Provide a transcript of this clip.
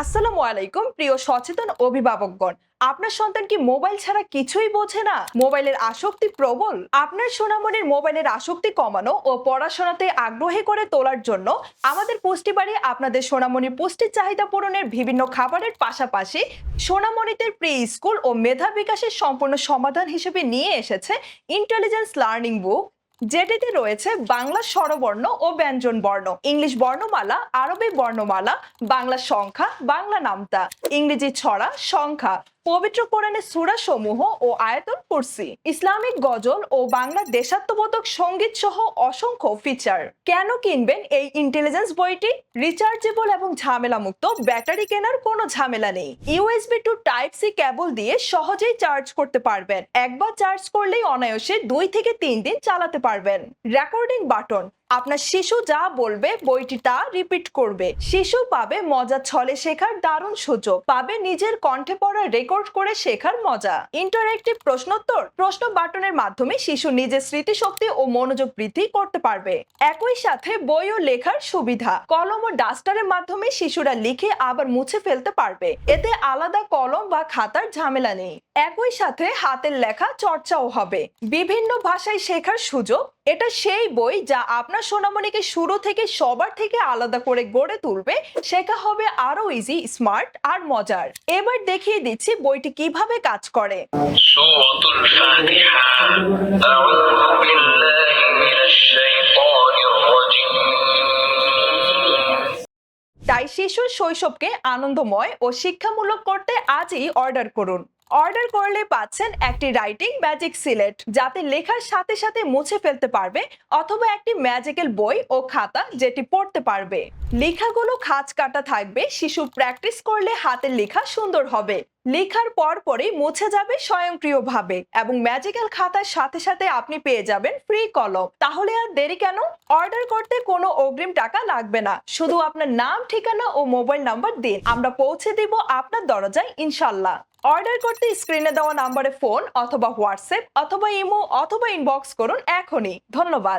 আসসালামু আলাইকুম, প্রিয় সচেতন অভিভাবকগণ। আপনার সন্তান কি মোবাইল ছাড়া কিছুই বোঝে না? মোবাইলের আসক্তি প্রবল? আপনার সোনামণির মোবাইলের আসক্তি কমানো ও পড়াশোনাতে আগ্রহী করে তোলার জন্য আমাদের পুষ্টি বাড়ি আপনাদের সোনামণির পুষ্টির চাহিদা পূরণের বিভিন্ন খাবারের পাশাপাশি সোনামণিদের প্রি স্কুল ও মেধা বিকাশের সম্পূর্ণ সমাধান হিসেবে নিয়ে এসেছে ইন্টেলিজেন্স লার্নিং বুক। যেটিতে রয়েছে বাংলা স্বরবর্ণ ও ব্যঞ্জন বর্ণ। ইংলিশ বর্ণমালা, আরবি বর্ণমালা, বাংলা সংখ্যা, বাংলা নামতা। ইংরেজি ছড়া, সংখ্যা। পবিত্র কোরআনের সূরা সমূহ ও আয়াতুল কুরসি, ইসলামিক গজল ও বাংলা দেশাত্মবোধক সংগীত সহ অসংখ্য ফিচার কেন কিনবেন এই ইন্টেলিজেন্স বইটি? রিচার্জেবল এবং ঝামেলা মুক্ত ব্যাটারি কেনার কোনো ঝামেলা নেই। USB to type C cable দিয়ে সহজেই চার্জ করতে পারবেন। একবার চার্জ করলেই অনায়াসে দুই থেকে তিন দিন চালাতে পারবেন। রেকর্ডিং বাটন আপনার শিশু যা বলবে, বইটি তা রিপিট করবে। শিশু পাবে মজা ছলে শেখার দারুণ সুযোগ। পাবে নিজের কণ্ঠে পড়া রেকর্ড করে শেখার মজা। ইন্টারেক্টিভ প্রশ্নোত্তর। প্রশ্ন বাটনের মাধ্যমে শিশু নিজের স্মৃতিশক্তি ও মনোযোগ বৃদ্ধি করতে পারবে। একই সাথে বই ও লেখার সুবিধা। কলম ও ডাস্টারের মাধ্যমে শিশুরা লিখে আবার মুছে ফেলতে পারবে। এতে আলাদা কলম বা খাতার ঝামেলা নেই। একই সাথে হাতের লেখা চর্চাও হবে। বিভিন্ন ভাষায় শেখার সুযোগ এটা সেই বই যা আপনার সোনামণিকে শুরু থেকে সবার থেকে আলাদা করে গড়ে তুলবে শেখা হবে আরও ইজি স্মার্ট আর মজার। এবার দেখিয়ে দিচ্ছি বইটি কীভাবে কাজ করে। তাই শিশুর শৈশবকে আনন্দময় ও শিক্ষামূলক করতে আজই অর্ডার করুন। অর্ডার করলে পাচ্ছেন একটি রাইটিং ম্যাজিক সিলেট, যাতে লেখার সাথে সাথে মুছে ফেলতে পারবে অথবা একটি ম্যাজিক্যাল বই ও খাতা যেটি পড়তে পারবে। লেখাগুলো খাঁজ কাটা থাকবে, শিশু প্র্যাকটিস করলে হাতের লেখা সুন্দর হবে। লেখার পর পরই মুছে যাবে স্বয়ংক্রিয়ভাবে এবং ম্যাজিক্যাল খাতার সাথে সাথে আপনি পেয়ে যাবেন ফ্রি কলম। তাহলে আর দেরি কেন? অর্ডার করতে কোনো অগ্রিম টাকা লাগবে না। শুধু আপনার নাম, ঠিকানা ও মোবাইল নাম্বার দিন। আমরা পৌঁছে দিব আপনার দরজায়, ইনশাল্লাহ। অর্ডার করতে স্ক্রিনে দেওয়া নাম্বারে ফোন অথবা হোয়াটসঅ্যাপ অথবা ইমো অথবা ইনবক্স করুন এখনই। ধন্যবাদ।